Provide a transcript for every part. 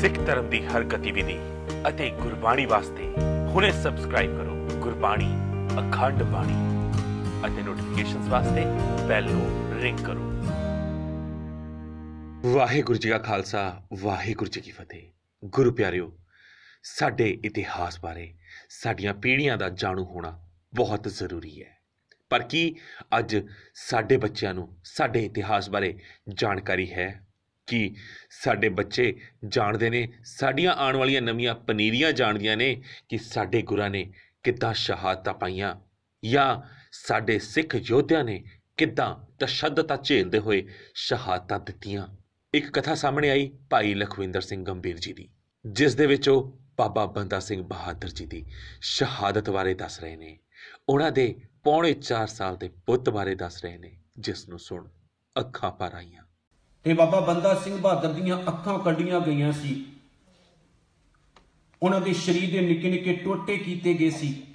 ਸਿੱਖ ਧਰਮ ਦੀ ਹਰ ਗਤੀਵਿਧੀ ਅਤੇ ਗੁਰਬਾਣੀ ਵਾਸਤੇ ਹੁਣੇ ਸਬਸਕ੍ਰਾਈਬ ਕਰੋ ਗੁਰਬਾਣੀ ਅਖੰਡ ਬਾਣੀ ਅਤੇ ਨੋਟੀਫਿਕੇਸ਼ਨਸ ਵਾਸਤੇ ਬੈਲ ਨੂੰ ਰਿੰਗ ਕਰੋ। ਵਾਹਿਗੁਰੂ ਜੀ ਕਾ ਖਾਲਸਾ, ਵਾਹਿਗੁਰੂ ਜੀ ਕੀ ਫਤਿਹ। ਗੁਰੂ ਪਿਆਰਿਓ, ਸਾਡੇ ਇਤਿਹਾਸ ਬਾਰੇ, ਸਾਡੀਆਂ ਪੀੜ੍ਹੀਆਂ ਦਾ ਜਾਣੂ ਹੋਣਾ ਬਹੁਤ ਜ਼ਰੂਰੀ ਹੈ। ਪਰ ਕੀ ਅੱਜ ਸਾਡੇ ਬੱਚਿਆਂ ਨੂੰ ਸਾਡੇ ਇਤਿਹਾਸ ਬਾਰੇ ਜਾਣਕਾਰੀ ਹੈ? ਕਿ ਸਾਡੇ ਬੱਚੇ ਜਾਣਦੇ ਨੇ, ਸਾਡੀਆਂ ਆਉਣ ਵਾਲੀਆਂ ਨਵੀਆਂ ਪਨੀਰੀਆਂ ਜਾਣਦੀਆਂ ਨੇ ਕਿ ਸਾਡੇ ਗੁਰਾਂ ਨੇ ਕਿੱਦਾਂ ਸ਼ਹਾਦਤਾਂ ਪਾਈਆਂ ਜਾਂ ਸਾਡੇ ਸਿੱਖ ਯੋਧਿਆਂ ਨੇ ਕਿੱਦਾਂ ਤਸ਼ੱਦਦਾਂ ਝੇਲਦੇ ਹੋਏ ਸ਼ਹਾਦਤਾਂ ਦਿੱਤੀਆਂ। ਇੱਕ ਕਥਾ ਸਾਹਮਣੇ ਆਈ ਭਾਈ ਲਖਵਿੰਦਰ ਸਿੰਘ ਗੰਭੀਰ ਜੀ ਦੀ, ਜਿਸ ਦੇ ਵਿੱਚ ਉਹ ਬਾਬਾ ਬੰਦਾ ਸਿੰਘ ਬਹਾਦਰ ਜੀ ਦੀ ਸ਼ਹਾਦਤ ਬਾਰੇ ਦੱਸ ਰਹੇ ਨੇ। ਉਹਨਾਂ ਦੇ ਪੌਣੇ 4 ਸਾਲ ਦੇ ਪੁੱਤ ਬਾਰੇ ਦੱਸ ਰਹੇ ਨੇ, ਜਿਸ ਨੂੰ ਸੁਣ ਅੱਖਾਂ ਭਰ ਆਈਆਂ। ਤੇ ਬਾਬਾ ਬੰਦਾ ਸਿੰਘ ਬਹਾਦਰ ਦੀਆਂ ਅੱਖਾਂ ਕੱਢੀਆਂ ਗਈਆਂ ਸੀ। ਉਹਨਾਂ ਦੇ ਸਰੀਰ ਦੇ ਨਿੱਕੇ ਨਿੱਕੇ ਟੋਟੇ ਕੀਤੇ ਗਏ ਸੀ।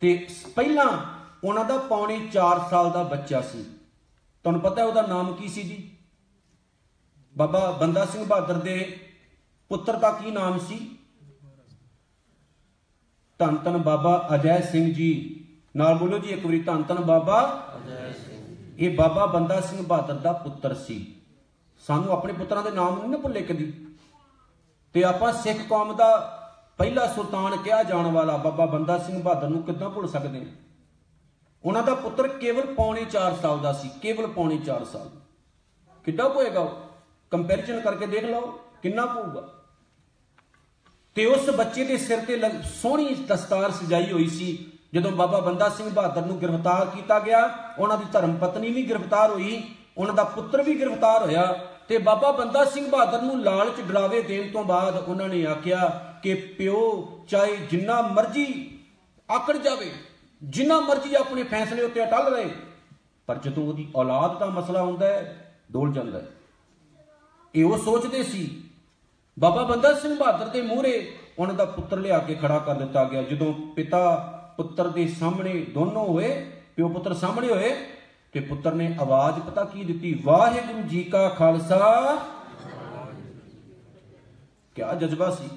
ਤੇ ਪਹਿਲਾਂ ਉਹਨਾਂ ਦਾ ਪੌਣੇ 4 ਸਾਲ ਦਾ ਬੱਚਾ ਸੀ। ਤੁਹਾਨੂੰ ਪਤਾ ਹੈ ਉਹਦਾ ਨਾਮ ਕੀ ਸੀ ਜੀ? ਬਾਬਾ ਬੰਦਾ ਸਿੰਘ ਬਹਾਦਰ ਦੇ ਪੁੱਤਰ ਦਾ ਕੀ ਨਾਮ ਸੀ? ਧੰਨ ਧੰਨ ਬਾਬਾ ਅਜੈ ਸਿੰਘ ਜੀ। ਨਾਲ ਬੋਲੋ ਜੀ ਇੱਕ ਵਾਰੀ ਧੰਨ ਧੰਨ ਬਾਬਾ। ਅਜੈ ਸਿੰਘ ਇਹ ਬਾਬਾ ਬੰਦਾ ਸਿੰਘ ਬਹਾਦਰ ਦਾ ਪੁੱਤਰ ਸੀ। ਸਾਨੂੰ ਆਪਣੇ ਪੁੱਤਰਾਂ ਦੇ ਨਾਮ ਨਹੀਂ ਨਾ ਭੁੱਲੇ ਕਦੀ। ਤੇ ਆਪਾਂ ਸਿੱਖ ਕੌਮ ਦਾ ਪਹਿਲਾ ਸੁਲਤਾਨ ਕਿਹਾ ਜਾਣ ਵਾਲਾ ਬਾਬਾ ਬੰਦਾ ਸਿੰਘ ਬਹਾਦਰ ਨੂੰ ਕਿੱਦਾਂ ਭੁੱਲ ਸਕਦੇ ਹਾਂ ਉਹਨਾਂ ਦਾ ਪੁੱਤਰ ਕੇਵਲ ਪੌਣੇ 4 ਸਾਲ ਦਾ ਸੀ, ਕੇਵਲ ਪੌਣੇ 4 ਸਾਲ। ਕਿੱਡਾ ਹੋਏਗਾ ਉਹ? ਕੰਪੈਰੀਜ਼ਨ ਕਰਕੇ ਦੇਖ ਲਓ, ਕਿੰਨਾ ਪਊਗਾ ਤੇ ਉਸ ਬੱਚੇ ਦੇ ਸਿਰ ਤੇ ਸੋਹਣੀ ਦਸਤਾਰ ਸਜਾਈ ਹੋਈ ਸੀ, ਜਦੋਂ ਬਾਬਾ ਬੰਦਾ ਸਿੰਘ ਬਹਾਦਰ ਨੂੰ ਗ੍ਰਿਫਤਾਰ ਕੀਤਾ ਗਿਆ, ਉਹਨਾਂ ਦੀ ਧਰਮ ਪਤਨੀ ਵੀ ਗ੍ਰਿਫਤਾਰ ਹੋਈ ਉਹਨਾਂ ਦਾ ਪੁੱਤਰ ਵੀ ਗ੍ਰਿਫਤਾਰ ਹੋਇਆ ਤੇ ਬਾਬਾ ਬੰਦਾ ਸਿੰਘ ਬਹਾਦਰ ਨੂੰ ਲਾਲਚ ਡਰਾਵੇ ਦੇਣ ਤੋਂ ਬਾਅਦ ਉਹਨਾਂ ਨੇ ਆਖਿਆ ਕਿ ਪਿਓ, ਚਾਹੇ ਜਿੰਨਾ ਮਰਜ਼ੀ ਆਕੜ ਜਾਵੇ, ਜਿੰਨਾ ਮਰਜ਼ੀ ਆਪਣੇ ਫੈਸਲੇ ਉੱਤੇ ਅਟਲ ਰਹੇ, ਪਰ ਜਦੋਂ ਉਹਦੀ ਔਲਾਦ ਦਾ ਮਸਲਾ ਹੁੰਦਾ ਹੈ, ਡੋਲ ਜਾਂਦਾ ਹੈ। ਇਹ ਉਹ ਸੋਚਦੇ ਸੀ। ਬਾਬਾ ਬੰਦਾ ਸਿੰਘ ਬਹਾਦਰ ਦੇ ਮੂਹਰੇ ਉਹਨਾਂ ਦਾ ਪੁੱਤਰ ਲਿਆ ਕੇ ਖੜਾ ਕਰ ਦਿੱਤਾ ਗਿਆ। ਜਦੋਂ ਪਿਤਾ ਪੁੱਤਰ ਦੇ ਸਾਹਮਣੇ ਦੋਨੋਂ ਹੋਏ, ਪਿਓ ਪੁੱਤਰ ਸਾਹਮਣੇ ਹੋਏ ਤੇ ਪੁੱਤਰ ਨੇ ਆਵਾਜ਼ ਪਤਾ ਕੀ ਦਿੱਤੀ? ਵਾਹਿਗੁਰੂ ਜੀ ਕਾ ਖਾਲਸਾ। ਕਿਆ ਜਜ਼ਬਾ ਸੀ।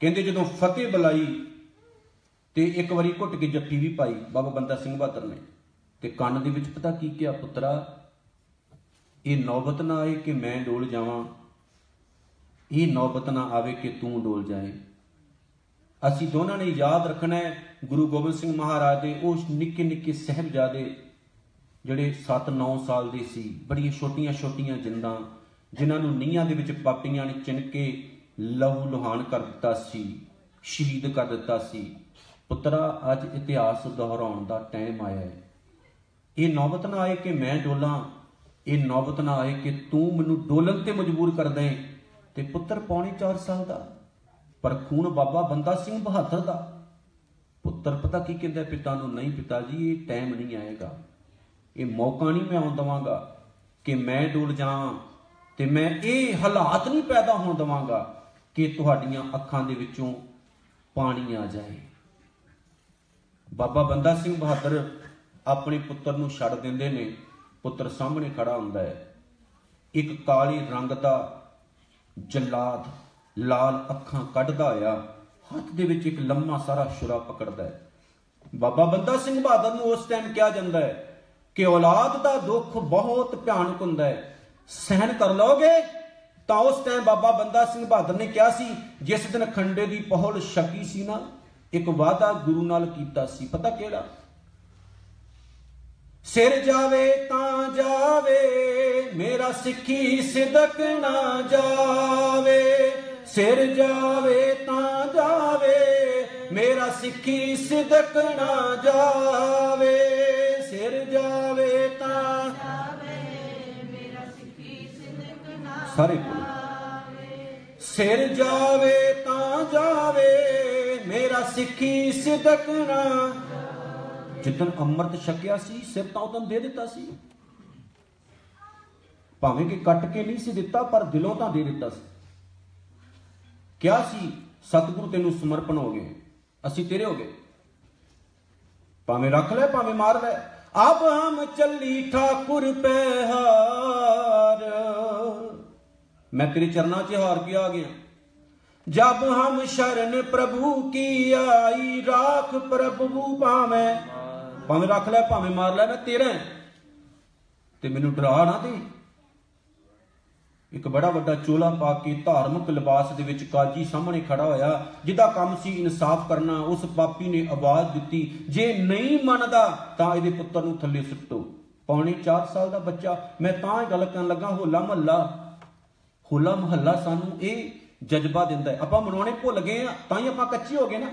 ਕਹਿੰਦੇ ਜਦੋਂ ਫਤਿਹ ਬੁਲਾਈ ਤੇ ਇੱਕ ਵਾਰੀ ਘੁੱਟ ਕੇ ਜੱਫੀ ਵੀ ਪਾਈ ਬਾਬਾ ਬੰਦਾ ਸਿੰਘ ਬਹਾਦਰ ਨੇ। ਤੇ ਕੰਨ ਦੇ ਵਿੱਚ ਪਤਾ ਕੀ ਕਿਹਾ, ਪੁੱਤਰਾ, ਇਹ ਨੌਬਤ ਨਾ ਆਏ ਕਿ ਮੈਂ ਡੋਲ ਜਾਵਾਂ। ਇਹ ਨੌਬਤ ਨਾ ਆਵੇ ਕਿ ਤੂੰ ਡੋਲ ਜਾਏ। ਅਸੀਂ ਦੋਨਾਂ ਨੇ ਯਾਦ ਰੱਖਣਾ ਹੈ ਗੁਰੂ ਗੋਬਿੰਦ ਸਿੰਘ ਮਹਾਰਾਜ ਦੇ ਉਹ ਨਿੱਕੇ ਨਿੱਕੇ ਸਹਿਬਜ਼ਾਦੇ ਜਿਹੜੇ 7-9 ਸਾਲ ਦੇ ਸੀ, ਬੜੀਆਂ ਛੋਟੀਆਂ-ਛੋਟੀਆਂ ਜਿੰਦਾਂ, ਜਿਨ੍ਹਾਂ ਨੂੰ ਨੀਹਾਂ ਦੇ ਵਿੱਚ ਪਾਪੀਆਂ ਨੇ ਚਿਣ ਕੇ ਲਹੂ ਲੁਹਾਨ ਕਰ ਦਿੱਤਾ ਸੀ, ਸ਼ਹੀਦ ਕਰ ਦਿੱਤਾ ਸੀ। ਪੁੱਤਰਾ, ਅੱਜ ਇਤਿਹਾਸ ਦੁਹਰਾਉਣ ਦਾ ਟਾਈਮ ਆਇਆ ਹੈ। ਇਹ ਨੌਬਤ ਨਾ ਆਏ ਕਿ ਮੈਂ ਡੋਲਾਂ, ਇਹ ਨੌਬਤ ਨਾ ਆਏ ਕਿ ਤੂੰ ਮੈਨੂੰ ਡੋਲਣ ਤੇ ਮਜਬੂਰ ਕਰ ਦੇ ਤੇ ਪੁੱਤਰ ਪੌਣੀ 4 ਸਾਲ ਦਾ ਪਰ ਖੂਨ ਬਾਬਾ ਬੰਦਾ ਸਿੰਘ ਬਹਾਦਰ ਦਾ। ਪੁੱਤਰ ਪਤਾ ਕੀ ਕਹਿੰਦਾ, ਪਿਤਾ ਨੂੰ, ਨਹੀਂ ਪਿਤਾ ਜੀ, ਇਹ ਟਾਈਮ ਨਹੀਂ ਆਏਗਾ। ਇਹ ਮੌਕਾ ਨਹੀਂ ਮੈਂ ਆਉਣ ਦਵਾਂਗਾ ਕਿ ਮੈਂ ਡੋਲ ਜਾਵਾਂ ਤੇ ਮੈਂ ਇਹ ਹਾਲਾਤ ਨਹੀਂ ਪੈਦਾ ਹੋਣ ਦਵਾਂਗਾ ਕਿ ਤੁਹਾਡੀਆਂ ਅੱਖਾਂ ਦੇ ਵਿੱਚੋਂ ਪਾਣੀ ਆ ਜਾਏ। ਬਾਬਾ ਬੰਦਾ ਸਿੰਘ ਬਹਾਦਰ ਆਪਣੇ ਪੁੱਤਰ ਨੂੰ ਛੱਡ ਦਿੰਦੇ ਨੇ। ਪੁੱਤਰ ਸਾਹਮਣੇ ਖੜਾ ਹੁੰਦਾ ਹੈ। ਇੱਕ ਕਾਲੀ ਰੰਗ ਦਾ ਜਲਾਦ ਲਾਲ ਅੱਖਾਂ ਕੱਢਦਾ ਆ, ਹੱਥ ਦੇ ਵਿੱਚ ਇੱਕ ਲੰਮਾ ਸਾਰਾ ਛੁਰਾ ਪਕੜਦਾ ਹੈ। ਬਾਬਾ ਬੰਦਾ ਸਿੰਘ ਬਹਾਦਰ ਨੂੰ ਉਸ ਟਾਈਮ ਕਿਹਾ ਜਾਂਦਾ ਹੈ ਕਿ ਔਲਾਦ ਦਾ ਦੁੱਖ ਬਹੁਤ ਭਿਆਨਕ ਹੁੰਦਾ ਹੈ। ਸਹਿਨ ਕਰ ਲਓਗੇ? ਤਾਂ ਉਸ ਟਾਈਮ ਬਾਬਾ ਬੰਦਾ ਸਿੰਘ ਬਹਾਦਰ ਨੇ ਕਿਹਾ ਸੀ, ਜਿਸ ਦਿਨ ਖੰਡੇ ਦੀ ਪਹੁਲ ਛਕੀ ਸੀ ਨਾ, ਇੱਕ ਵਾਅਦਾ ਗੁਰੂ ਨਾਲ ਕੀਤਾ ਸੀ। ਪਤਾ ਕਿਹੜਾ? ਸਿਰ ਜਾਵੇ ਤਾਂ ਜਾਵੇ, ਮੇਰਾ ਸਿੱਖੀ ਸਿਦਕ ਨਾ ਜਾਵੇ। ਸਿਰ ਜਾਵੇ ਤਾਂ ਜਾਵੇ ਮੇਰਾ ਸਿੱਖੀ ਸਿਦਕ ਨਾ ਜਾਵੇ। ਸਿਰ ਜਾਵੇ ਤਾਂ ਸਾਰੇ ਕੋਲ ਸਿਰ ਜਾਵੇ ਤਾਂ ਜਾਵੇ ਮੇਰਾ ਸਿੱਖੀ ਸਿਦਕ ਨਾ ਜਿੱਦਨ ਅੰਮ੍ਰਿਤ ਛਕਿਆ ਸੀ ਸਿਰ ਤਾਂ ਉਦੋਂ ਦੇ ਦਿੱਤਾ ਸੀ। ਭਾਵੇਂ ਕਿ ਕੱਟ ਕੇ ਨਹੀਂ ਸੀ ਦਿੱਤਾ ਪਰ ਦਿਲੋਂ ਤਾਂ ਦੇ ਦਿੱਤਾ ਸੀ। ਕਿਹਾ ਸੀ? ਸਤਿਗੁਰੂ ਤੈਨੂੰ ਸਮਰਪਣ ਹੋ ਗਏ। ਅਸੀਂ ਤੇਰੇ ਹੋ ਗਏ। ਭਾਵੇਂ ਰੱਖ ਲੈ ਭਾਵੇਂ ਮਾਰ ਲੈ। ਅਬ ਹਮ ਚੱਲੀ ਠਾਕੁਰ ਪਹਿਹਾਰ ਮੈਂ ਤੇਰੇ ਚਰਨਾਂ 'ਚ ਹਾਰ ਕੇ ਆ ਗਿਆ। ਜਬ ਹਮ ਸ਼ਰਨ ਪ੍ਰਭੂ ਕੀ ਆਈ ਰਾਖ ਪ੍ਰਭੂ ਭਾਵੇਂ। ਭਾਵੇਂ ਰੱਖ ਲੈ ਭਾਵੇਂ ਮਾਰ ਲੈ ਮੈਂ ਤੇਰਾ। ਤੇ ਮੈਨੂੰ ਡਰਾ ਨਾ ਦੇ। ਇੱਕ ਬੜਾ ਵੱਡਾ ਚੋਲਾ ਪਾ ਕੇ ਧਾਰਮਿਕ ਲਿਬਾਸ ਦੇ ਵਿੱਚ ਕਾਜੀ ਸਾਹਮਣੇ ਖੜਾ ਹੋਇਆ, ਜਿਹਦਾ ਕੰਮ ਸੀ ਇਨਸਾਫ ਕਰਨਾ, ਉਸ ਪਾਪੀ ਨੇ ਆਵਾਜ਼ ਦਿੱਤੀ, ਜੇ ਨਹੀਂ ਮੰਨਦਾ ਤਾਂ ਇਹਦੇ ਪੁੱਤਰ ਨੂੰ ਥੱਲੇ ਸੁੱਟੋ। ਪੌਣੇ 4 ਸਾਲ ਦਾ ਬੱਚਾ, ਮੈਂ ਤਾਂ ਗੱਲ ਕਰਨ ਲੱਗਾ, ਹੋਲਾ ਮਹੱਲਾ ਹੋਲਾ ਮਹੱਲਾ ਸਾਨੂੰ ਇਹ ਜਜ਼ਬਾ ਦਿੰਦਾ ਹੈ। ਆਪਾਂ ਮਨਾਉਣੇ ਭੁੱਲ ਗਏ ਆ ਤਾਂ ਹੀ ਆਪਾਂ ਕੱਚੇ ਹੋ ਗਏ ਨਾ।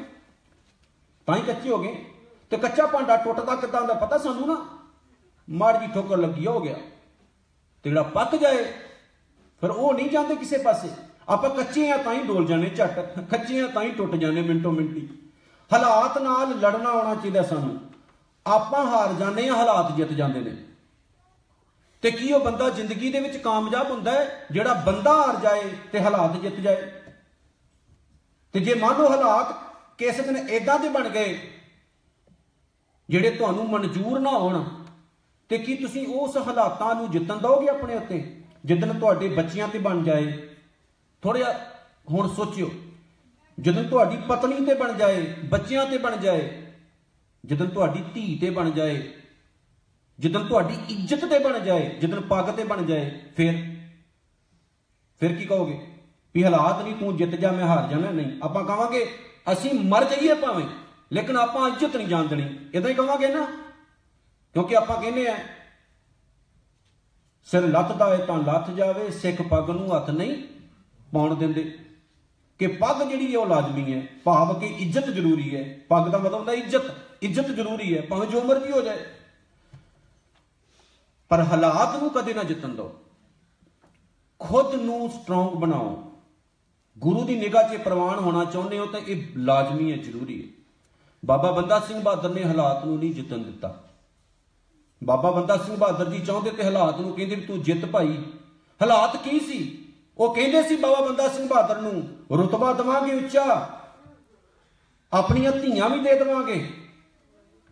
ਤਾਂ ਹੀ ਕੱਚੇ ਹੋ ਗਏ। ਤੇ ਕੱਚਾ ਭਾਂਡਾ ਟੁੱਟਦਾ ਕਿੱਦਾਂ ਹੁੰਦਾ ਪਤਾ ਸਾਨੂੰ ਨਾ? ਮਾੜੀ ਜੀ ਠੋਕਰ ਲੱਗੀ ਹੋ ਗਿਆ। ਤੇ ਜਿਹੜਾ ਪੱਕ ਜਾਏ ਫਿਰ ਉਹ ਨਹੀਂ ਜਾਂਦੇ ਕਿਸੇ ਪਾਸੇ। ਆਪਾਂ ਕੱਚੇ ਆ ਤਾਂ ਹੀ ਡੋਲ ਜਾਣੇ ਝੱਟ ਕੱਚੇ ਆ ਤਾਂ ਹੀ ਟੁੱਟ ਜਾਣੇ ਮਿੰਟੋ ਮਿੰਟੀ। ਹਾਲਾਤ ਨਾਲ ਲੜਨਾ ਆਉਣਾ ਚਾਹੀਦਾ ਸਾਨੂੰ। ਆਪਾਂ ਹਾਰ ਜਾਂਦੇ ਆ ਹਾਲਾਤ ਜਿੱਤ ਜਾਂਦੇ ਨੇ। ਤੇ ਕੀ ਉਹ ਬੰਦਾ ਜ਼ਿੰਦਗੀ ਦੇ ਵਿੱਚ ਕਾਮਯਾਬ ਹੁੰਦਾ ਹੈ? ਜਿਹੜਾ ਬੰਦਾ ਹਾਰ ਜਾਏ ਤੇ ਹਾਲਾਤ ਜਿੱਤ ਜਾਏ। ਤੇ ਜੇ ਮੰਨ ਲਓ ਹਾਲਾਤ ਕਿਸੇ ਦਿਨ ਇਦਾਂ ਦੇ ਬਣ ਗਏ, ਜਿਹੜੇ ਤੁਹਾਨੂੰ ਮਨਜ਼ੂਰ ਨਾ ਹੋਣ, ਤੇ ਕੀ ਤੁਸੀਂ ਉਸ ਹਾਲਾਤਾਂ ਨੂੰ ਜਿੱਤਣ ਦੋਗੇ ਆਪਣੇ ਉੱਤੇ? ਜਿੱਦਣ ਤੁਹਾਡੇ ਬੱਚਿਆਂ ਤੇ ਬਣ ਜਾਏ, ਥੋੜ੍ਹਾ ਹੁਣ ਸੋਚਿਓ ਜਦੋਂ ਤੁਹਾਡੀ ਪਤਨੀ ਤੇ ਬਣ ਜਾਏ, ਬੱਚਿਆਂ ਤੇ ਬਣ ਜਾਏ ਜਦੋਂ ਤੁਹਾਡੀ ਧੀ ਤੇ ਬਣ ਜਾਏ ਜਦੋਂ ਤੁਹਾਡੀ ਇੱਜ਼ਤ ਤੇ ਬਣ ਜਾਏ ਜਦੋਂ ਪੱਗ ਤੇ ਬਣ ਜਾਏ, ਫਿਰ ਫਿਰ ਕੀ ਕਹੋਗੇ? ਵੀ ਹਾਲਾਤ ਨਹੀਂ, ਤੂੰ ਜਿੱਤ ਜਾ, ਮੈਂ ਹਾਰ ਜਾਣਾ, ਨਹੀਂ। ਆਪਾਂ ਕਹਾਂਗੇ, ਅਸੀਂ ਮਰ ਜਾਈਏ ਭਾਵੇਂ, ਲੇਕਿਨ ਆਪਾਂ ਇੱਜ਼ਤ ਨਹੀਂ ਜਾਣ ਦੇਣੀ। ਇਦਾਂ ਹੀ ਕਹਾਂਗੇ ਨਾ। ਕਿਉਂਕਿ ਆਪਾਂ ਕਹਿੰਦੇ ਆ ਸਿਰ ਲੱਥਦਾ ਏ ਤਾਂ ਲੱਥ ਜਾਵੇ, ਸਿੱਖ ਪੱਗ ਨੂੰ ਹੱਥ ਨਹੀਂ ਪਾਉਣ ਦਿੰਦੇ। ਕਿ ਪੱਗ ਜਿਹੜੀ ਹੈ ਉਹ ਲਾਜ਼ਮੀ ਹੈ ਭਾਵ ਕਿ ਇੱਜ਼ਤ ਜ਼ਰੂਰੀ ਹੈ ਪੱਗ ਦਾ ਮਤਲਬ ਹੁੰਦਾ ਇੱਜ਼ਤ ਇੱਜ਼ਤ ਜ਼ਰੂਰੀ ਹੈ ਭਾਵੇਂ ਜੋ ਮਰਜ਼ੀ ਹੋ ਜਾਏ। ਪਰ ਹਾਲਾਤ ਨੂੰ ਕਦੇ ਨਾ ਜਿੱਤਣ ਦਿਓ। ਖੁਦ ਨੂੰ ਸਟਰੋਂਗ ਬਣਾਓ। ਗੁਰੂ ਦੀ ਨਿਗਾਹ 'ਚ ਪ੍ਰਵਾਨ ਹੋਣਾ ਚਾਹੁੰਦੇ ਹੋ ਤਾਂ ਇਹ ਲਾਜ਼ਮੀ ਹੈ ਜ਼ਰੂਰੀ ਹੈ ਬਾਬਾ ਬੰਦਾ ਸਿੰਘ ਬਹਾਦਰ ਨੇ ਹਾਲਾਤ ਨੂੰ ਨਹੀਂ ਜਿੱਤਣ ਦਿੱਤਾ। ਬਾਬਾ ਬੰਦਾ ਸਿੰਘ ਬਹਾਦਰ ਜੀ ਚਾਹੁੰਦੇ ਤੇ ਹਾਲਾਤ ਨੂੰ ਕਹਿੰਦੇ ਵੀ ਤੂੰ ਜਿੱਤ ਭਾਈ। ਹਾਲਾਤ ਕੀ ਸੀ? ਉਹ ਕਹਿੰਦੇ ਸੀ ਬਾਬਾ ਬੰਦਾ ਸਿੰਘ ਬਹਾਦਰ ਨੂੰ, ਰੁਤਬਾ ਦਵਾਂਗੇ ਉੱਚਾ, ਆਪਣੀਆਂ ਧੀਆਂ ਵੀ ਦੇ ਦੇਵਾਂਗੇ।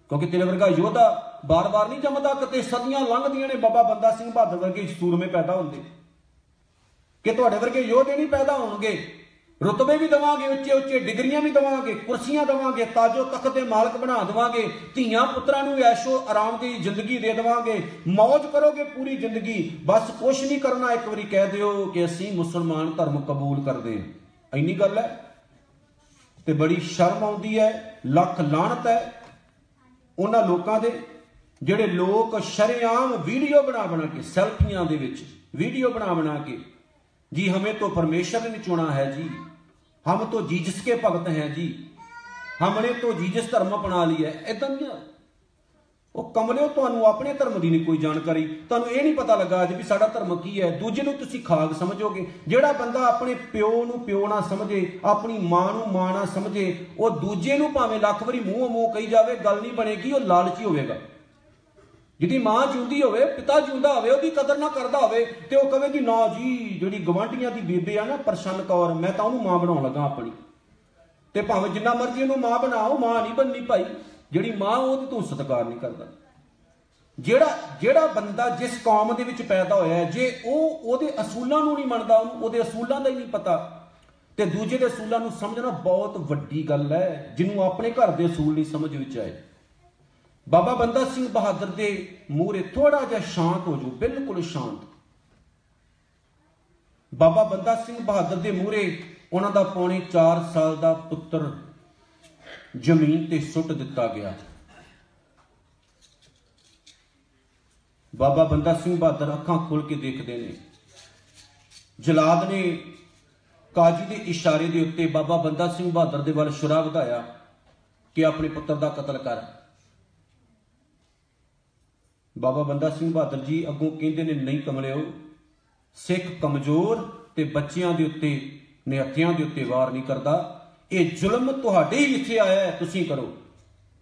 ਕਿਉਂਕਿ ਤੇਰੇ ਵਰਗਾ ਯੋਧਾ ਬਾਰ-ਬਾਰ ਨਹੀਂ ਜੰਮਦਾ, ਕਿਤੇ ਸਦੀਆਂ ਲੰਘਦੀਆਂ ਨੇ ਬਾਬਾ ਬੰਦਾ ਸਿੰਘ ਬਹਾਦਰ ਵਰਗੇ ਸੂਰਮੇ ਪੈਦਾ ਹੁੰਦੇ। ਕਿ ਤੁਹਾਡੇ ਵਰਗੇ ਯੋਧੇ ਨਹੀਂ ਪੈਦਾ ਹੋਣਗੇ। ਰੁਤਬੇ ਵੀ ਦਵਾਂਗੇ, ਉੱਚੇ ਉੱਚੇ ਡਿਗਰੀਆਂ ਵੀ ਦਵਾਂਗੇ, ਕੁਰਸੀਆਂ ਦਵਾਂਗੇ, ਤਾਜੋ ਤਖਤ ਦੇ ਮਾਲਕ ਬਣਾ ਦਵਾਂਗੇ, ਧੀਆਂ ਪੁੱਤਰਾਂ ਨੂੰ ਐਸ਼ੋ ਆਰਾਮ ਦੀ ਜ਼ਿੰਦਗੀ ਦੇ ਦਵਾਂਗੇ ਮौज ਕਰੋਗੇ ਪੂਰੀ ਜ਼ਿੰਦਗੀ, ਬਸ ਕੁਛ ਨਹੀਂ ਕਰਨਾ, ਇੱਕ ਵਾਰੀ ਕਹਿ ਦਿਓ ਕਿ ਅਸੀਂ ਮੁਸਲਮਾਨ ਧਰਮ ਕਬੂਲ ਕਰਦੇ ਹਾਂ। ਇੰਨੀ ਗੱਲ ਹੈ? ਤੇ ਬੜੀ ਸ਼ਰਮ ਆਉਂਦੀ ਹੈ, ਲੱਖ ਲਾਹਨਤ ਹੈ ਉਹਨਾਂ ਲੋਕਾਂ ਦੇ, ਜਿਹੜੇ ਲੋਕ ਸ਼ਰੇਆਮ ਵੀਡੀਓ ਬਣਾ ਬਣਾ ਕੇ, ਸੈਲਫੀਆਂ ਦੇ ਵਿੱਚ ਵੀਡੀਓ ਬਣਾ ਬਣਾ ਕੇ जी हमें तो परमेश्वर ने चुना है जी हम तो जीजस के भगत हैं जी हमने तो जीजस धर्म अपना लिया है ਇਦਾਂ ਨਹੀਂ ਆ। ਉਹ ਕਮਲਿਓ ਤੁਹਾਨੂੰ ਆਪਣੇ ਧਰਮ ਦੀ ਨਹੀਂ ਕੋਈ ਜਾਣਕਾਰੀ ਤੁਹਾਨੂੰ ਇਹ ਨਹੀਂ ਪਤਾ ਲੱਗਾ ਅੱਜ ਵੀ ਸਾਡਾ ਧਰਮ ਕੀ ਹੈ ਦੂਜੇ ਨੂੰ ਤੁਸੀਂ ਖਾਗ ਸਮਝੋਗੇ ਜਿਹੜਾ ਬੰਦਾ ਆਪਣੇ ਪਿਓ ਨੂੰ ਪਿਓ ਨਾ ਸਮਝੇ ਆਪਣੀ ਮਾਂ ਨੂੰ ਮਾਂ ਨਾ ਸਮਝੇ ਉਹ ਦੂਜੇ ਨੂੰ ਭਾਵੇਂ ਲੱਖ ਵਾਰੀ ਮੂੰਹ ਮੂੰਹ ਕਹੀ ਜਾਵੇ ਗੱਲ ਨਹੀਂ ਬਣੇਗੀ ਉਹ ਲਾਲਚੀ ਹੋਵੇਗਾ ਜਿਹਦੀ ਮਾਂ ਜਿਉਂਦੀ ਹੋਵੇ, ਪਿਤਾ ਜਿਉਂਦਾ ਹੋਵੇ, ਉਹਦੀ ਕਦਰ ਨਾ ਕਰਦਾ ਹੋਵੇ, ਤੇ ਉਹ ਕਹੇ ਕਿ ਨਾ ਜੀ, ਜਿਹੜੀ ਗਵਾਂਢੀਆਂ ਦੀ ਬੇਬੇ ਆ ਨਾ, ਪ੍ਰਸੰਨ ਕੌਰ, ਮੈਂ ਤਾਂ ਉਹਨੂੰ ਮਾਂ ਬਣਾਉਣ ਲੱਗਾ ਆਪਣੀ। ਤੇ ਭਾਵੇਂ ਜਿੰਨਾ ਮਰਜ਼ੀ ਉਹਨੂੰ ਮਾਂ ਬਣਾਓ, ਮਾਂ ਨਹੀਂ ਬਣਨੀ ਭਾਈ। ਜਿਹੜੀ ਮਾਂ ਉਹਦੀ ਤੂੰ ਸਤਿਕਾਰ ਨਹੀਂ ਕਰਦਾ। ਜਿਹੜਾ ਜਿਹੜਾ ਬੰਦਾ ਜਿਸ ਕੌਮ ਦੇ ਵਿੱਚ ਪੈਦਾ ਹੋਇਆ ਜੇ ਉਹ ਉਹਦੇ ਅਸੂਲਾਂ ਨੂੰ ਨਹੀਂ ਮੰਨਦਾ, ਉਹਨੂੰ ਉਹਦੇ ਅਸੂਲਾਂ ਦਾ ਹੀ ਨਹੀਂ ਪਤਾ, ਤੇ ਦੂਜੇ ਦੇ ਅਸੂਲਾਂ ਨੂੰ ਸਮਝਣਾ ਬਹੁਤ ਵੱਡੀ ਗੱਲ ਹੈ, ਜਿਹਨੂੰ ਆਪਣੇ ਘਰ ਦੇ ਅਸੂਲ ਨਹੀਂ ਸਮਝ ਵਿੱਚ ਆਏ। ਬਾਬਾ ਬੰਦਾ ਸਿੰਘ ਬਹਾਦਰ ਦੇ ਮੂਹਰੇ ਥੋੜਾ ਜਿਹਾ ਸ਼ਾਂਤ ਹੋ ਜਾਓ, ਬਿਲਕੁਲ ਸ਼ਾਂਤ। ਬਾਬਾ ਬੰਦਾ ਸਿੰਘ ਬਹਾਦਰ ਦੇ ਮੂਹਰੇ ਉਹਨਾਂ ਦਾ ਪੌਣੇ 4 ਸਾਲ ਦਾ ਪੁੱਤਰ ਜ਼ਮੀਨ ਤੇ ਸੁੱਟ ਦਿੱਤਾ ਗਿਆ। ਬਾਬਾ ਬੰਦਾ ਸਿੰਘ ਬਹਾਦਰ ਅੱਖਾਂ ਖੋਲ ਕੇ ਦੇਖਦੇ ਨੇ। ਜਲਾਦ ਨੇ ਕਾਜੀ ਦੇ ਇਸ਼ਾਰੇ ਦੇ ਉੱਤੇ ਬਾਬਾ ਬੰਦਾ ਸਿੰਘ ਬਹਾਦਰ ਦੇ ਵੱਲ ਸ਼ੁਰਾ ਵਧਾਇਆ ਕਿ ਆਪਣੇ ਪੁੱਤਰ ਦਾ ਕਤਲ ਕਰ। ਬਾਬਾ ਬੰਦਾ ਸਿੰਘ ਬਹਾਦਰ ਜੀ ਅੱਗੋਂ ਕਹਿੰਦੇ ਨੇ, ਨਹੀਂ ਕਮਲਿਓ, ਸਿੱਖ ਕਮਜ਼ੋਰ ਤੇ ਬੱਚਿਆਂ ਦੇ ਉੱਤੇ, ਨਿਹੱਥਿਆਂ ਦੇ ਉੱਤੇ ਵਾਰ ਨਹੀਂ ਕਰਦਾ। ਇਹ ਜ਼ੁਲਮ ਤੁਹਾਡੇ ਹੀ ਇੱਥੇ ਆਇਆ ਹੈ, ਤੁਸੀਂ ਕਰੋ।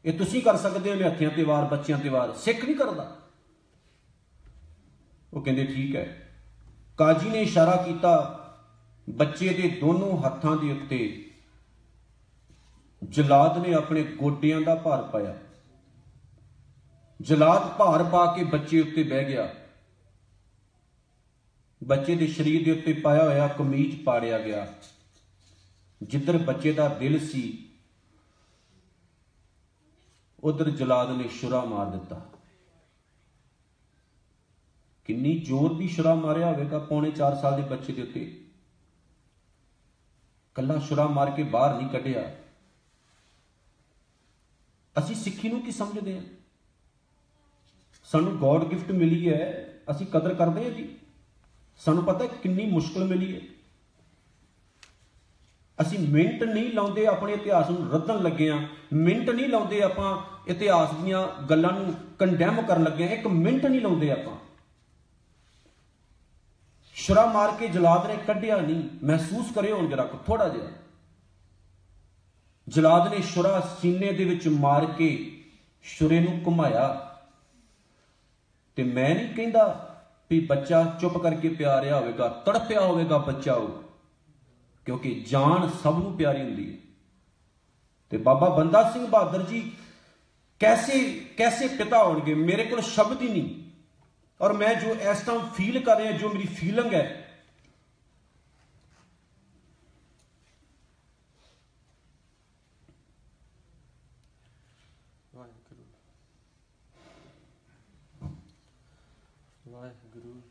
ਇਹ ਤੁਸੀਂ ਕਰ ਸਕਦੇ ਹੋ, ਨਿਹੱਥਿਆਂ ਤੇ ਵਾਰ, ਬੱਚਿਆਂ ਤੇ ਵਾਰ। ਸਿੱਖ ਨਹੀਂ ਕਰਦਾ। ਉਹ ਕਹਿੰਦੇ, ਠੀਕ ਹੈ। ਕਾਜੀ ਨੇ ਇਸ਼ਾਰਾ ਕੀਤਾ ਬੱਚੇ ਦੇ ਦੋਨੋਂ ਹੱਥਾਂ ਦੇ ਉੱਤੇ। ਜਲਾਦ ਨੇ ਆਪਣੇ ਗੋਡਿਆਂ ਦਾ ਭਾਰ ਪਾਇਆ। ਜਲਾਦ ਭਾਰ ਪਾ ਕੇ ਬੱਚੇ ਉੱਤੇ ਬਹਿ ਗਿਆ। ਬੱਚੇ ਦੇ ਸਰੀਰ ਦੇ ਉੱਤੇ ਪਾਇਆ ਹੋਇਆ ਕਮੀਜ਼ ਪਾੜਿਆ ਗਿਆ। ਜਿੱਧਰ ਬੱਚੇ ਦਾ ਦਿਲ ਸੀ, ਉਧਰ ਜਲਾਦ ਨੇ ਛੁਰਾ ਮਾਰ ਦਿੱਤਾ। ਕਿੰਨੀ ਜ਼ੋਰ ਦੀ ਛੁਰਾ ਮਾਰਿਆ ਹੋਵੇਗਾ ਪੌਣੇ 4 ਸਾਲ ਦੇ ਬੱਚੇ ਦੇ ਉੱਤੇ। ਕੱਲਾ ਛੁਰਾ ਮਾਰ ਕੇ ਬਾਹਰ ਨਹੀਂ ਕੱਢਿਆ। ਅਸੀਂ ਸਿੱਖੀ ਨੂੰ ਕੀ ਸਮਝਦੇ ਹਾਂ? ਸਾਨੂੰ ਗੋਡ ਗਿਫਟ ਮਿਲੀ ਹੈ, ਅਸੀਂ ਕਦਰ ਕਰਦੇ ਹਾਂ ਜੀ। ਸਾਨੂੰ ਪਤਾ ਕਿੰਨੀ ਮੁਸ਼ਕਲ ਮਿਲੀ ਹੈ। ਅਸੀਂ ਮਿੰਟ ਨਹੀਂ ਲਾਉਂਦੇ ਆਪਣੇ ਇਤਿਹਾਸ ਨੂੰ ਰੱਦਣ ਲੱਗੇ ਆ ਮਿੰਟ ਨਹੀਂ ਲਾਉਂਦੇ ਆਪਾਂ ਇਤਿਹਾਸ ਦੀਆਂ ਗੱਲਾਂ ਨੂੰ ਕੰਡੈਮ ਕਰਨ ਲੱਗੇ ਆ ਇੱਕ ਮਿੰਟ ਨਹੀਂ ਲਾਉਂਦੇ ਆਪਾਂ। ਸ਼ਰਾ ਮਾਰ ਕੇ ਜਲਾਦ ਨੇ ਕੱਢਿਆ ਨਹੀਂ। ਮਹਿਸੂਸ ਕਰਿਓ ਹੁਣ ਜਰਾ ਥੋੜਾ ਜਿਹਾ। ਜਲਾਦ ਨੇ ਸ਼ੁਰਾ ਸੀਨੇ ਦੇ ਵਿੱਚ ਮਾਰ ਕੇ ਸ਼ੁਰੇ ਨੂੰ ਘੁਮਾਇਆ। ਤੇ ਮੈਂ ਨਹੀਂ ਕਹਿੰਦਾ ਵੀ ਬੱਚਾ ਚੁੱਪ ਕਰਕੇ ਪਿਆ ਰਿਹਾ ਹੋਵੇਗਾ ਤੜਪਿਆ ਹੋਵੇਗਾ ਬੱਚਾ ਉਹ, ਕਿਉਂਕਿ ਜਾਨ ਸਭ ਨੂੰ ਪਿਆਰੀ ਹੁੰਦੀ ਹੈ। ਤੇ ਬਾਬਾ ਬੰਦਾ ਸਿੰਘ ਬਹਾਦਰ ਜੀ ਕੈਸੇ ਕੈਸੇ ਪਿਤਾ ਹੋਣਗੇ? ਮੇਰੇ ਕੋਲ ਸ਼ਬਦ ਹੀ ਨਹੀਂ। ਔਰ ਮੈਂ ਜੋ ਇਸ ਟਾਈਮ ਫੀਲ ਕਰ ਰਿਹਾ, ਜੋ ਮੇਰੀ ਫੀਲਿੰਗ ਹੈ ਵਾਹਿਗੁਰੂ ਵਾਹਿਗੁਰੂ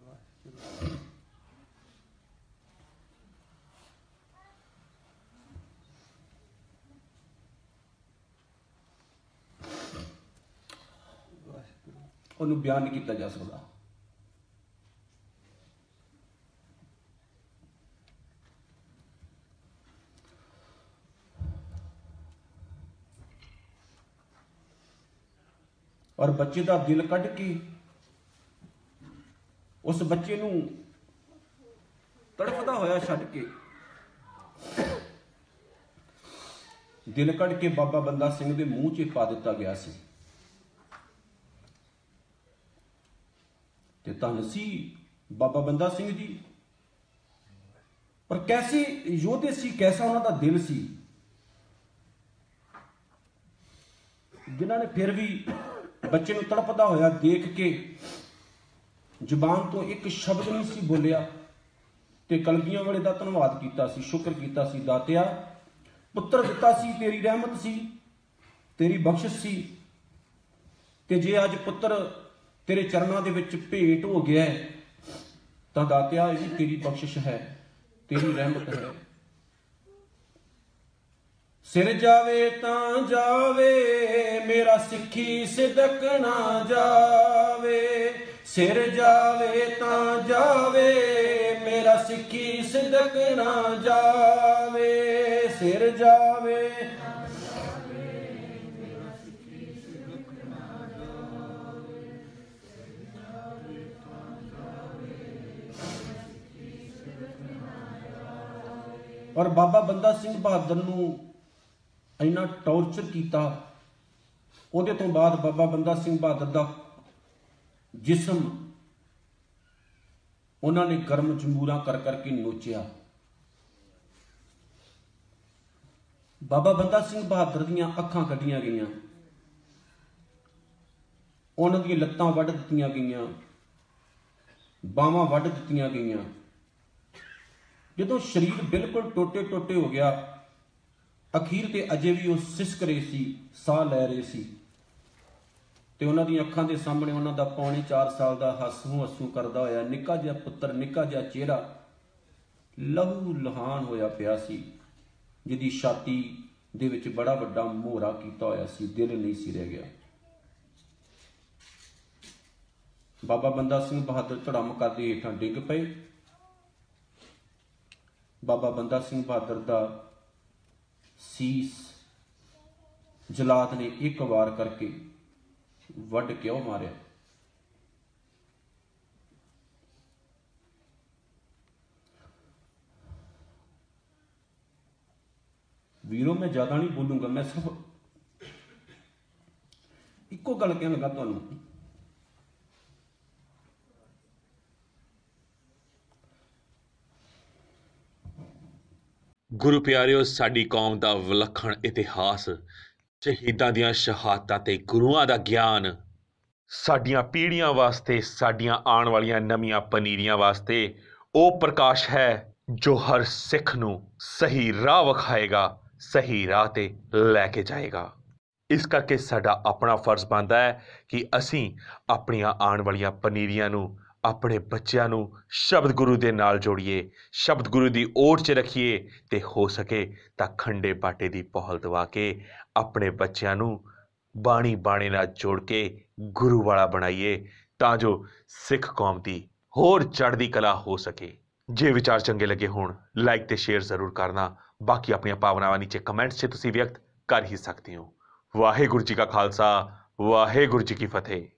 ਵਾਹਿਗੁਰੂ ਵਾਹਿਗੁਰੂ ਉਹਨੂੰ ਬਿਆਨ ਨਹੀਂ ਕੀਤਾ ਜਾ ਸਕਦਾ। ਔਰ ਬੱਚੇ ਦਾ ਦਿਲ ਕੱਢ ਕੇ ਉਸ ਬੱਚੇ ਨੂੰ ਤੜਫਦਾ ਹੋਇਆ ਛੱਡ ਕੇ ਦਿਲ ਕੱਢ ਕੇ ਬਾਬਾ ਬੰਦਾ ਸਿੰਘ ਦੇ ਮੂੰਹ 'ਚ ਪਾ ਦਿੱਤਾ ਗਿਆ ਸੀ। ਤੇ ਧੰਨ ਸੀ ਬਾਬਾ ਬੰਦਾ ਸਿੰਘ ਜੀ। ਪਰ ਕੈਸੇ ਯੋਧੇ ਸੀ, ਕੈਸਾ ਉਹਨਾਂ ਦਾ ਦਿਲ ਸੀ? ਜਿਨ੍ਹਾਂ ਨੇ ਫਿਰ ਵੀ ਬੱਚੇ ਨੂੰ ਤੜਪਦਾ ਹੋਇਆ ਦੇਖ ਕੇ ਜ਼ੁਬਾਨ ਤੋਂ ਇੱਕ ਸ਼ਬਦ ਨਹੀਂ ਸੀ ਬੋਲਿਆ ਤੇ ਕਲਗੀਆਂ ਵਾਲੇ ਦਾ ਧੰਨਵਾਦ ਕੀਤਾ ਸੀ, ਸ਼ੁਕਰ ਕੀਤਾ ਸੀ, ਦਾਤਿਆ, ਪੁੱਤਰ ਦਿੱਤਾ ਸੀ, ਤੇਰੀ ਰਹਿਮਤ ਸੀ, ਤੇਰੀ ਬਖਸ਼ਿਸ਼ ਸੀ। ਤੇ ਜੇ ਅੱਜ ਪੁੱਤਰ ਤੇਰੇ ਚਰਨਾਂ ਦੇ ਵਿੱਚ ਭੇਟ ਹੋ ਗਿਆ ਹੈ, ਤਾਂ ਦਾਤਿਆ ਇਹ ਵੀ ਤੇਰੀ ਬਖਸ਼ਿਸ਼ ਹੈ, ਤੇਰੀ ਰਹਿਮਤ ਹੈ। ਸਿਰ ਜਾਵੇ ਤਾਂ ਜਾਵੇ, ਮੇਰਾ ਸਿੱਖੀ ਸਿਦਕ ਨਾ ਜਾਵੇ। ਸਿਰ ਜਾਵੇ ਤਾਂ ਜਾਵੇ, ਮੇਰਾ ਸਿੱਖੀ ਸਿਦਕ ਨਾ ਜਾਵੇ। ਸਿਰ ਜਾਵੇ ਔਰ ਬਾਬਾ ਬੰਦਾ ਸਿੰਘ ਬਹਾਦਰ ਨੂੰ ਇੰਨਾ ਟੌਰਚਰ ਕੀਤਾ, ਉਹਦੇ ਤੋਂ ਬਾਅਦ ਬਾਬਾ ਬੰਦਾ ਸਿੰਘ ਬਹਾਦਰ ਦਾ ਜਿਸਮ ਉਹਨਾਂ ਨੇ ਗਰਮ ਜੰਬੂਰਾ ਕਰ ਕਰਕੇ ਨੋਚਿਆ। ਬਾਬਾ ਬੰਦਾ ਸਿੰਘ ਬਹਾਦਰ ਦੀਆਂ ਅੱਖਾਂ ਕੱਢੀਆਂ ਗਈਆਂ। ਉਹਨਾਂ ਦੀਆਂ ਲੱਤਾਂ ਵੱਢ ਦਿੱਤੀਆਂ ਗਈਆਂ। ਬਾਹਾਂ ਵੱਢ ਦਿੱਤੀਆਂ ਗਈਆਂ। ਜਦੋਂ ਸਰੀਰ ਬਿਲਕੁਲ ਟੋਟੇ ਟੋਟੇ ਹੋ ਗਿਆ, ਅਖੀਰ ਤੇ ਅਜੇ ਵੀ ਉਹ ਸਿਸਕ ਰਹੇ ਸੀ, ਸਾਹ ਲੈ ਰਹੇ ਸੀ। ਤੇ ਉਹਨਾਂ ਦੀਆਂ ਅੱਖਾਂ ਦੇ ਸਾਹਮਣੇ ਉਹਨਾਂ ਦਾ ਪੌਣੇ 4 ਸਾਲ ਦਾ ਹੱਸੂ ਹੱਸੂ ਕਰਦਾ ਹੋਇਆ, ਨਿੱਕਾ ਜਿਹਾ ਪੁੱਤਰ, ਨਿੱਕਾ ਜਿਹਾ ਚਿਹਰਾ ਲਹੂ ਲਹਾਨ ਹੋਇਆ ਪਿਆ ਸੀ, ਜਿਹਦੀ ਛਾਤੀ ਦੇ ਵਿੱਚ ਬੜਾ ਵੱਡਾ ਮੋਹਰਾ ਕੀਤਾ ਹੋਇਆ ਸੀ, ਦਿਲ ਨਹੀਂ ਸੀ ਰਹਿ ਗਿਆ। ਬਾਬਾ ਬੰਦਾ ਸਿੰਘ ਬਹਾਦਰ ਧੜਮ ਕਰਦੇ ਹੇਠਾਂ ਡਿੱਗ ਪਏ। ਬਾਬਾ ਬੰਦਾ ਸਿੰਘ ਬਹਾਦਰ ਦਾ ਸੀਸ ਜਲਾਦ ਨੇ ਇੱਕ ਵਾਰ ਕਰਕੇ ਵੱਢ ਕੇ ਮਾਰਿਆ। ਵੀਰੋ, ਮੈਂ ਜ਼ਿਆਦਾ ਨਹੀਂ ਬੋਲੂੰਗਾ, ਮੈਂ ਸਿਰਫ ਇੱਕੋ ਗੱਲ ਕਹਿਣ ਲੱਗਾ ਤੁਹਾਨੂੰ। ਗੁਰੂ ਪਿਆਰਿਓ, ਸਾਡੀ ਕੌਮ ਦਾ ਵਿਲੱਖਣ ਇਤਿਹਾਸ, ਸ਼ਹੀਦਾਂ ਦੀਆਂ ਸ਼ਹਾਦਤਾਂ ਤੇ ਗੁਰੂਆਂ ਦਾ ਗਿਆਨ, ਸਾਡੀਆਂ ਪੀੜ੍ਹੀਆਂ ਵਾਸਤੇ, ਸਾਡੀਆਂ ਆਉਣ ਵਾਲੀਆਂ ਨਵੀਆਂ ਪਨੀਰੀਆਂ ਵਾਸਤੇ ਉਹ ਪ੍ਰਕਾਸ਼ ਹੈ ਜੋ ਹਰ ਸਿੱਖ ਨੂੰ ਸਹੀ ਰਾਹ ਵਿਖਾਏਗਾ, ਸਹੀ ਰਾਹ ਤੇ ਲੈ ਕੇ ਜਾਏਗਾ। ਇਸ ਕਰਕੇ ਸਾਡਾ ਆਪਣਾ ਫਰਜ਼ ਬਣਦਾ ਹੈ ਕਿ ਅਸੀਂ ਆਪਣੀਆਂ ਆਉਣ ਵਾਲੀਆਂ ਪਨੀਰੀਆਂ ਨੂੰ ਆਪਣੇ ਬੱਚਿਆਂ ਨੂੰ ਸ਼ਬਦ ਗੁਰੂ ਦੇ ਨਾਲ ਜੋੜੀਏ, ਸ਼ਬਦ ਗੁਰੂ ਦੀ ਓਟ 'ਚ ਰੱਖੀਏ ਤੇ ਹੋ ਸਕੇ ਤਾਂ ਖੰਡੇ ਬਾਟੇ ਦੀ ਪਹਲ ਦਵਾ ਕੇ ਆਪਣੇ ਬੱਚਿਆਂ ਨੂੰ ਬਾਣੀ ਬਾਣੇ ਨਾਲ ਜੋੜ ਕੇ ਗੁਰੂ ਵਾਲਾ ਬਣਾਈਏ ਤਾਂ ਜੋ ਸਿੱਖ ਕੌਮ ਦੀ ਹੋਰ ਚੜ੍ਹਦੀ ਕਲਾ ਹੋ ਸਕੇ। ਜੇ ਵਿਚਾਰ ਚੰਗੇ ਲੱਗੇ ਹੋਣ ਲਾਈਕ ਤੇ ਸ਼ੇਅਰ ਜ਼ਰੂਰ ਕਰਨਾ। ਬਾਕੀ ਆਪਣੀਆਂ ਭਾਵਨਾਵਾਂ ਨੀਚੇ ਕਮੈਂਟਸ 'ਚ ਤੁਸੀਂ ਵਿਅਕਤ ਕਰ ਹੀ ਸਕਦੇ ਹੋ। ਵਾਹਿਗੁਰੂ ਜੀ ਕਾ ਖਾਲਸਾ, ਵਾਹਿਗੁਰੂ ਜੀ ਕੀ ਫਤਿਹ।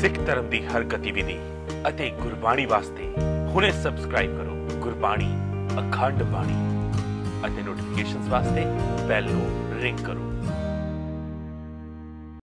ਸਿੱਖ ਧਰਮ ਦੀ ਹਰ ਗਤੀਵਿਧੀ ਅਤੇ ਗੁਰਬਾਣੀ ਵਾਸਤੇ ਹੁਣੇ ਸਬਸਕ੍ਰਾਈਬ ਕਰੋ ਗੁਰਬਾਣੀ ਅਖੰਡ ਬਾਣੀ ਅਤੇ ਨੋਟੀਫਿਕੇਸ਼ਨਸ ਵਾਸਤੇ ਬੈਲ ਨੂੰ ਰਿੰਗ ਕਰੋ।